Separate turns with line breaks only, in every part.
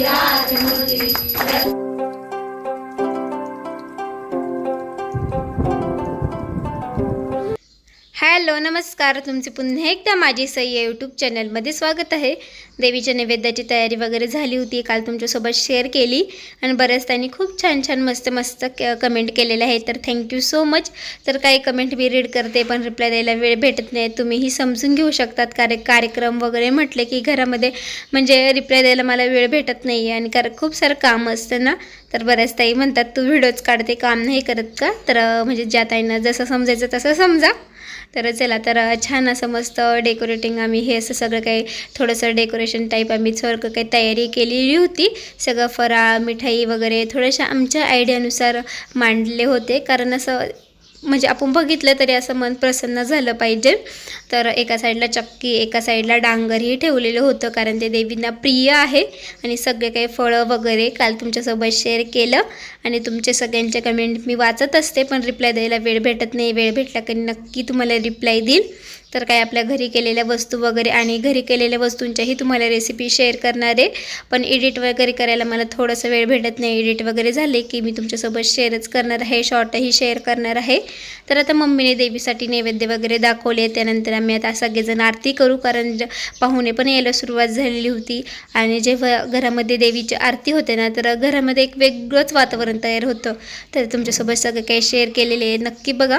Hello नमस्कार. तुमचे पुन्हा एकदा माझी सई या यूट्यूब चॅनलमध्ये स्वागत आहे. देवीच्या नैवेद्याची तयारी वगैरे झाली होती. काल तुमच्यासोबत शेअर केली आणि बऱ्याच त्यांनी खूप छान छान मस्त मस्त क कमेंट केलेले आहे तर थँक्यू सो मच तर काही कमेंट मी रीड करते पण रिप्लाय द्यायला वेळ भेटत नाही. तुम्हीही समजून घेऊ शकतात. कार्य कार्यक्रम वगैरे म्हटले की घरामध्ये म्हणजे रिप्लाय द्यायला मला वेळ भेटत नाही आणि कारण खूप सारं काम असतं ना. तर बऱ्याच ताई म्हणतात तू व्हिडिओज काढते काम नाही करत का? तर म्हणजे ज्या ताईंना जसं समजायचं तसं समजा. तर चला तर छान असं मस्त डेकोरेटिंग आम्ही हे असं सगळं काही थोडंसं डेकोरेशन टाईप आम्ही सगळं काही तयारी केलेली होती. सगळं फराळ मिठाई वगैरे थोड्याशा आमच्या आयडियानुसार मांडले होते. कारण असं म्हणजे आपण बघितलं तरी असं मन प्रसन्न झालं पाहिजे. तर एका साईडला चक्की एका साईडला डांगरही ठेवलेलं होतं कारण ते देवींना प्रिय आहे. आणि सगळे काही फळं वगैरे काल तुमच्यासोबत शेअर केलं. आणि तुमचे सगळ्यांचे कमेंट मी वाचत असते पण रिप्लाय द्यायला वेळ भेटत नाही. वेळ भेटला की नक्की तुम्हाला रिप्लाय देईल तर काय आपल्या घरी केलेल्या वस्तू वगैरे आणि घरी केलेल्या वस्तूंच्याही तुम्हाला रेसिपी शेअर करणार आहे. पण एडिट वगैरे करायला मला थोडंसं वेळ भेटत नाही. एडिट वगैरे झाले की मी तुमच्यासोबत शेअरच करणार आहे. शॉर्टही शेअर करणार आहे. तर आता मम्मीने देवीसाठी नैवेद्य वगैरे दाखवले त्यानंतर आम्ही आता सगळेजण आरती करू कारण ज- पाहुणे पण यायला सुरुवात झालेली होती. आणि जेव्हा घरामध्ये देवीची आरती होते ना तर घरामध्ये एक वेगळंच वातावरण तयार होतं. तर तुमच्यासोबत सगळं काही शेअर केलेले आहे. नक्की बघा.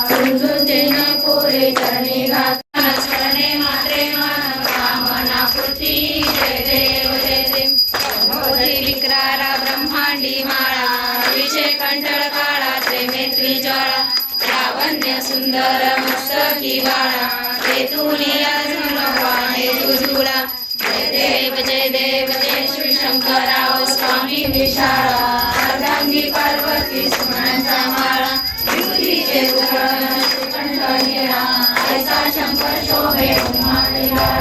सुंदर मस्तकी बाळा तेतुनी अजून वाणे तुझुळा जय देव जय देव जय श्री शंकराव स्वामी विशाळा अर्धांगी पार्वती सुमनांचा माळा. युधीचे कुरण श्रीकंठ निळा. ऐसा शंकर शोभे उमाळा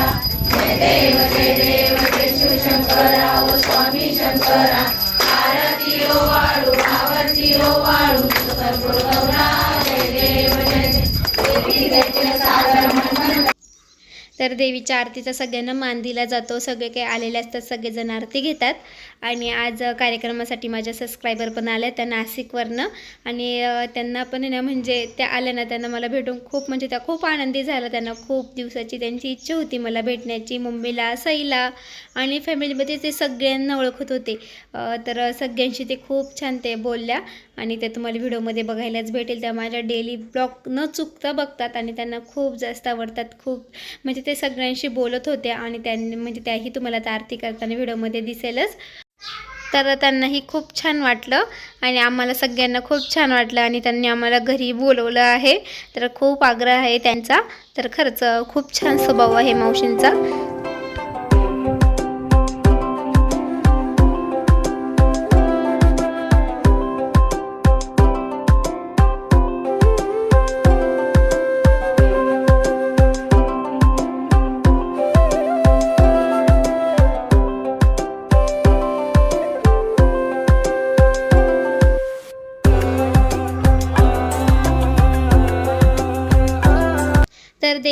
जय देव जय देव जय शिव शंकराव स्वामी शंकरा. आरती ओ वाळू आवर्ती ओ वाळू. तर देवीच्या आरतीचा सगळ्यांना मान दिला जातो. सगळे काही आलेले असतात सगळेजण आरती घेतात. आणि आज कार्यक्रमासाठी माझ्या सबस्क्रायबर पण आल्या त्या नाशिकवरनं. आणि त्यांना पण आहे ना म्हणजे त्या आल्या ना त्यांना मला भेटून खूप म्हणजे त्या खूप आनंदी झाला. त्यांना खूप दिवसाची त्यांची इच्छा होती मला भेटण्याची. मुंबईला सईला आणि फॅमिलीमध्ये ते सगळ्यांना ओळखत होते. तर सगळ्यांशी ते खूप छान ते बोलल्या. आणि ते तुम्हाला व्हिडिओमध्ये बघायलाच भेटेल. त्या माझ्या डेली ब्लॉग न चुकता बघतात आणि त्यांना खूप जास्त आवडतात. खूप म्हणजे ते सगळ्यांशी बोलत होते आणि त्यांनी म्हणजे त्याही तुम्हाला त्या आरती करताना व्हिडिओमध्ये दिसेलच. तर त्यांनाही खूप छान वाटलं आणि आम्हाला सगळ्यांना खूप छान वाटलं आणि त्यांनी आम्हाला घरी बोलवलं आहे. तर खूप आग्रह आहे त्यांचा. तर खरंच खूप छान स्वभाव आहे मावशींचा.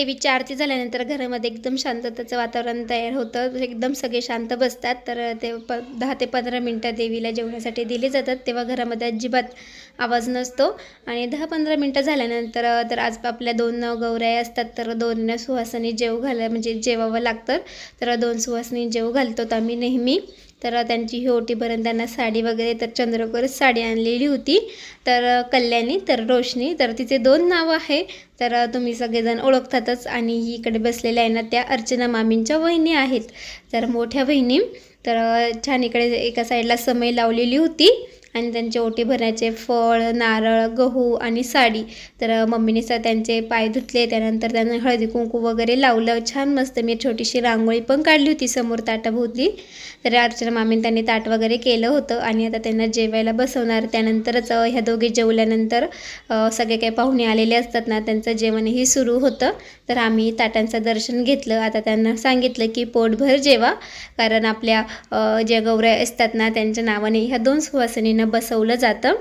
देवीची आरती झाल्यानंतर घरामध्ये एकदम शांततेचं वातावरण तयार होतं. एकदम सगळे शांत बसतात. तर ते प दहा ते पंधरा मिनटं देवीला जेवणासाठी दिली जातात. तेव्हा घरामध्ये अजिबात आवाज नसतो. आणि दहा पंधरा मिनटं झाल्यानंतर तर आज आपल्या दोन गौऱ्या असतात. तर दोन सुहासनी जेव घाला म्हणजे जेवावं लागतं. तर दोन सुहासनी जेव घालतो आम्ही नेहमी. तर त्यांची ही ओटी भरून त्यांना साडी वगैरे तर चंद्रकोरच साडी आणलेली होती. तर कल्याणी तर रोशनी तर तिचे दोन नावं आहे. तर तुम्ही सगळेजण ओळखतातच आणि ही इकडे बसलेल्या आहे ना त्या अर्चना मामींच्या वहिनी आहेत. तर मोठ्या बहिणी तर छान इकडे एका साईडला समय लावलेली होती. आणि त्यांचे ओटी भरण्याचे फळ नारळ गहू आणि साडी. तर मम्मीने स त्यांचे पाय धुतले. त्यानंतर त्यांना हळदी कुंकू वगैरे लावलं. छान मस्त मी छोटीशी रांगोळी पण काढली होती समोर ताटाभोवती. तर अर्चना मामीने त्यांनी ताट वगैरे केलं होतं आणि आता त्यांना जेवायला बसवणार. त्यानंतरच ह्या दोघे जेवल्यानंतर सगळे काही पाहुणे आलेले असतात ना त्यांचं जेवणही सुरू होतं. तर आम्ही ताटांचं दर्शन घेतलं. आता त्यांना सांगितलं की पोटभर जेवा. कारण आपल्या ज्या गौऱ्या असतात ना त्यांच्या नावाने ह्या दोन सुवासिनींना बसवलं जातं.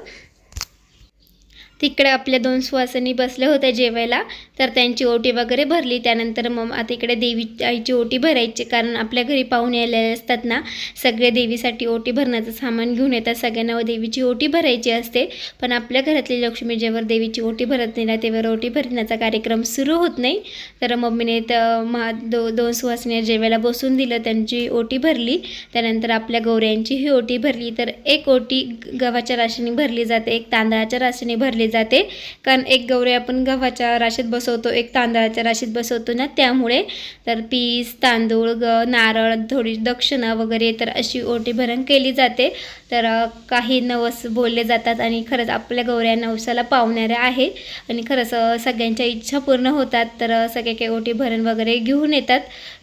तिकडे आपल्या दोन सुवासिनी बसल्या होत्या जेवायला. तर त्यांची ओटी वगैरे भरली. त्यानंतर मग आता इकडे देवी आईची ओटी भरायची. कारण आपल्या घरी पाहुणे आलेले असतात ना सगळे देवीसाठी ओटी भरण्याचं सामान घेऊन येतात. सगळ्यांना देवीची ओटी भरायची असते. पण आपल्या घरातली लक्ष्मी जेव्हा देवीची ओटी भरत नाही ना तेव्हा ओटी भरण्याचा कार्यक्रम सुरू होत नाही. तर मम्मीने तर महा दो दोन सुवासिनी जेवायला बसून दिलं. त्यांची ओटी भरली. त्यानंतर आपल्या गौऱ्यांची ही ओटी भरली. तर एक ओटी गव्हाच्या राशीने भरली जाते. एक तांदळाच्या राशीने भरली जाते. कारण एक गौरी आपण गव्हाच्या राशीत बसवतो एक तांदळाच्या राशीत बसवतो ना त्यामुळे तर पीस तांदूळ ग नारळ थोडी दक्षिणा वगैरे तर अशी ओटी भरण केली जाते. तर काही नवस बोलले जातात आणि खरंच आपल्या गौऱ्या नवसाला पावणाऱ्या आहे. आणि खरंच सगळ्यांच्या इच्छा पूर्ण होतात. तर सगळे काही ओटी भरण वगैरे घेऊन येतात.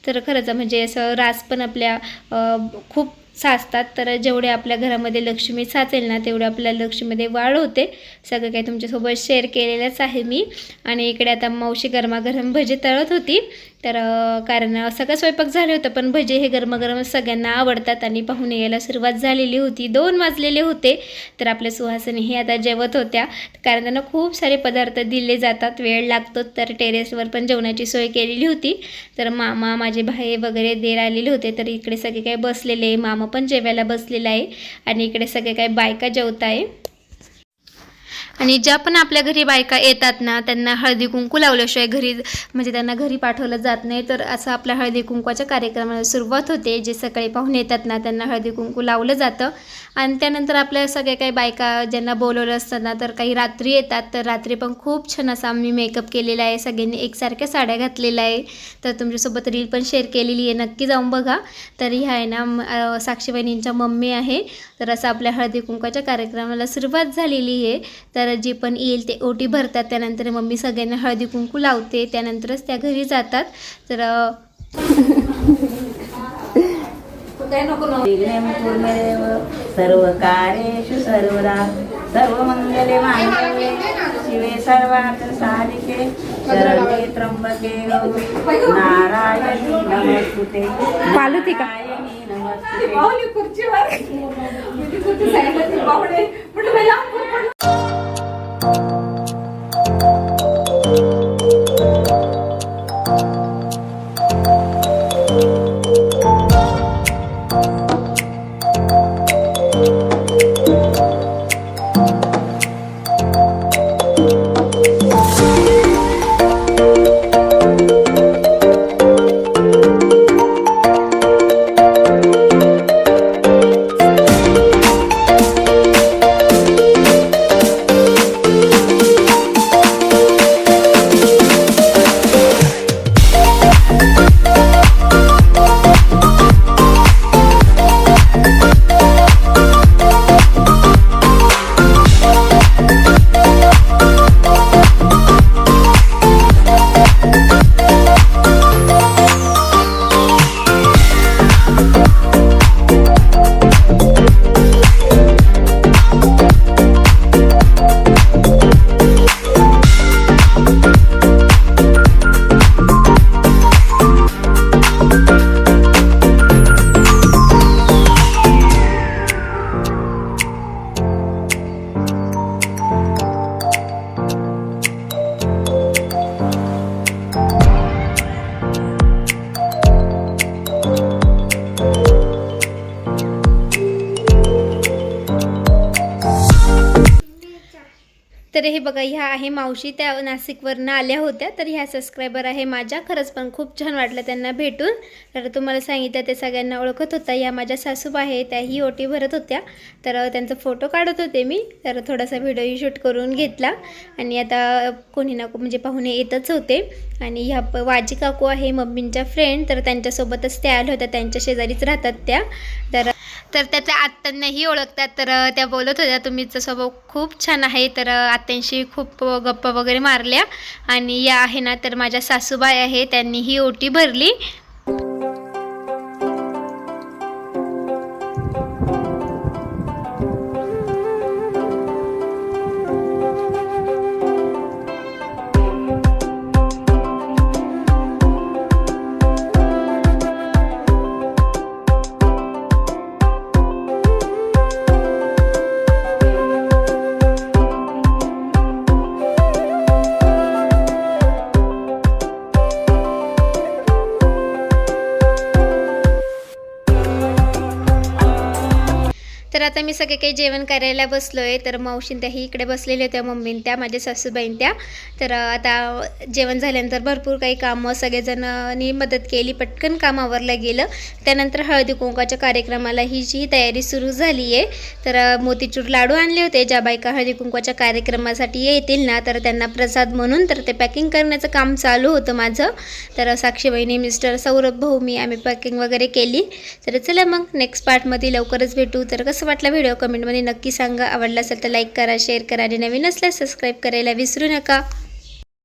तर खरंच म्हणजे असं रास पण आपल्या खूप साचतात. तर जेवढे आपल्या घरामध्ये लक्ष्मी साचेल ना तेवढे आपल्या लक्ष्मीमध्ये वाढ होते. सगळं काही तुमच्यासोबत शेअर केलेलंच आहे मी. आणि इकडे आता मावशी गरमागरम भजे तळत होती. तर कारण सगळं स्वयंपाक झाले होतं पण भजे हे गरमागरम सगळ्यांना आवडतात आणि पाहुणे यायला सुरुवात झालेली होती. दोन वाजलेले होते तर आपल्या सुहासनी हे आता जेवत होत्या. कारण त्यांना खूप सारे पदार्थ दिले जातात वेळ लागतो तर टेरेसवर पण जेवणाची सोय केलेली होती. तर मामा माझे भाई वगैरे देर आलेले होते तर इकडे सगळे काही बसलेले मामा पण जेवायला बसलेला आहे आणि इकडे सगळे काही बायका जेवत आहे आणि ज्या पण आपल्या घरी बायका येतात ना त्यांना हळदी कुंकू लावल्याशिवाय घरी म्हणजे त्यांना घरी पाठवलं जात नाही. तर असं आपल्या हळदी कुंकवाच्या कार्यक्रमाला सुरुवात होते. जे सकाळी पाहुणे येतात ना त्यांना हळदी कुंकू लावलं जातं. आणि त्यानंतर आपल्या सगळ्या काही बायका ज्यांना बोलवलं असतं ना तर काही रात्री येतात. तर रात्री पण खूप छान असा आम्ही मेकअप केलेला आहे. सगळ्यांनी एकसारख्या साड्या घातलेल्या आहे. तर तुमच्यासोबत रील पण शेअर केलेली आहे. नक्की जाऊन बघा. तर ह्या आहे ना साक्षी बहिणींच्या मम्मी आहे. तर असं आपल्या हळदी कुंकवाच्या कार्यक्रमाला सुरुवात झालेली आहे. तर जे पण येईल ते ओटी भरतात त्यानंतर मम्मी सगळ्यांना हळदी कुंकू लावते त्यानंतरच त्या घरी जातात. तर
सर्व कार्येषु सर्वदा सर्वमंगले मांगल्ये शिवे सर्वार्थ साधिके शरण्ये त्र्यंबके गौरी. नारायणी नमस्ते. नारायणी नमस्ते.
तर हे बघा ह्या आहे मावशी. त्या नाशिकवरनं आल्या होत्या तर ह्या सबस्क्रायबर आहे माझ्या. खरंच पण खूप छान वाटलं त्यांना भेटून. तर तुम्हाला सांगितलं ते सगळ्यांना ओळखत होता या माझ्या सासूबा आहे त्याही ओटी भरत होत्या. तर त्यांचा फोटो काढत होते मी. तर थोडासा व्हिडिओही शूट करून घेतला. आणि आता कोणी ना को- म्हणजे पाहुणे येतच होते. आणि ह्या प- वाजी काकू आहे मम्मींच्या फ्रेंड तर त्यांच्यासोबतच त्या आल्या होत्या. त्यांच्या शेजारीच राहतात त्या. तर तर त्याच्या आत्यांनाही ओळखतात. तर त्या बोलत होत्या तुम्हीचा स्वभाव खूप छान आहे. तर आत्यांशी खूप गप्पा वगैरे मारल्या. आणि या आहे ना तर माझ्या सासूबाई आहे त्यांनीही ओटी भरली. आता मी सगळे काही जेवण करायला बसलो आहे तर मावशीन त्याही इकडे बसलेल्या होत्या मम्मीन त्या माझ्या सासूबाईन त्या. तर आता जेवण झाल्यानंतर भरपूर काही कामं सगळेजणांनी मदत केली पटकन कामावरला गेलं. त्यानंतर हळदी कुंकाच्या कार्यक्रमाला ही जी तयारी सुरू झाली आहे तर मोतीचूर लाडू आणले होते. ज्या बायका हळदी कुंकाच्या कार्यक्रमासाठी येतील ना तर त्यांना प्रसाद म्हणून तर ते पॅकिंग करण्याचं काम चालू होतं माझं. तर साक्षी बहिणी मिस्टर सौरभ भाऊ मी आम्ही पॅकिंग वगैरे केली. तर चला मग नेक्स्ट पार्टमध्ये लवकरच भेटू. तर कसं वाटला व्हिडिओ कमेंटमध्ये नक्की सांगा. आवडला असेल तर लाईक करा शेअर करा आणि नवीन असल्यास सबस्क्राईब करायला विसरू नका.